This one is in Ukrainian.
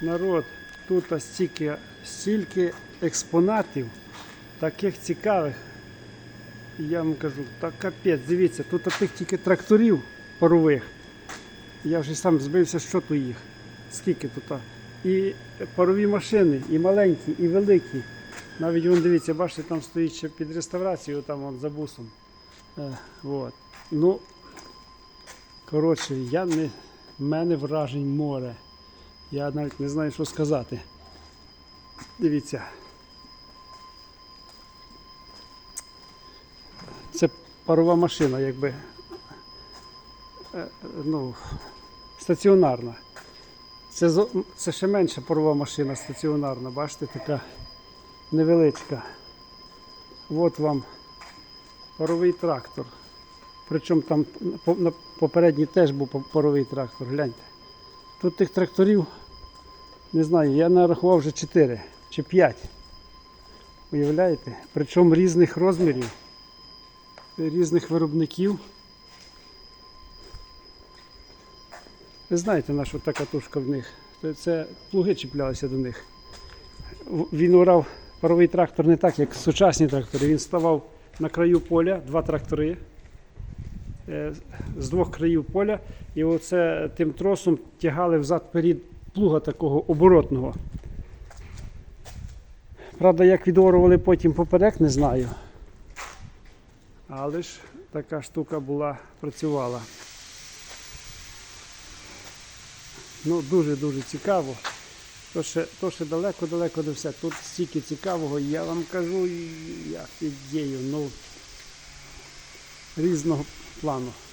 Народ, тут стільки, стільки експонатів, таких цікавих. Я вам кажу, та капець, дивіться, тут тих тільки тракторів парових. Я вже сам збився, що тут їх. Скільки тут. І парові машини, і маленькі, і великі. Навіть вон дивіться, бачите, там стоїть ще під реставрацією, там вон, за бусом. Е, вот. Ну, коротше, я не, в мене вражень море. Я навіть не знаю, що сказати. Дивіться. Це парова машина, якби. е, Ну, стаціонарна. Це, це ще менша парова машина стаціонарна, бачите, така невеличка. От вам паровий трактор. Причому там попередній теж був паровий трактор, гляньте. Тут тих тракторів, не знаю, я нарахував вже 4 чи 5. Уявляєте? Причому різних розмірів, різних виробників. Ви знаєте, на що та катушка в них? Це- плуги чіплялися до них. Він урав паровий трактор не так, як сучасні трактори. Він ставав на краю поля, два трактори з двох країв поля, і оце тим тросом тягали взад перед плуга такого оборотного. Правда, як відорували потім поперек, не знаю. Але ж така штука була, працювала. Ну, дуже-дуже цікаво. То ще, то ще далеко-далеко до все. Тут стільки цікавого, я вам кажу, я фігею, ну різного плану.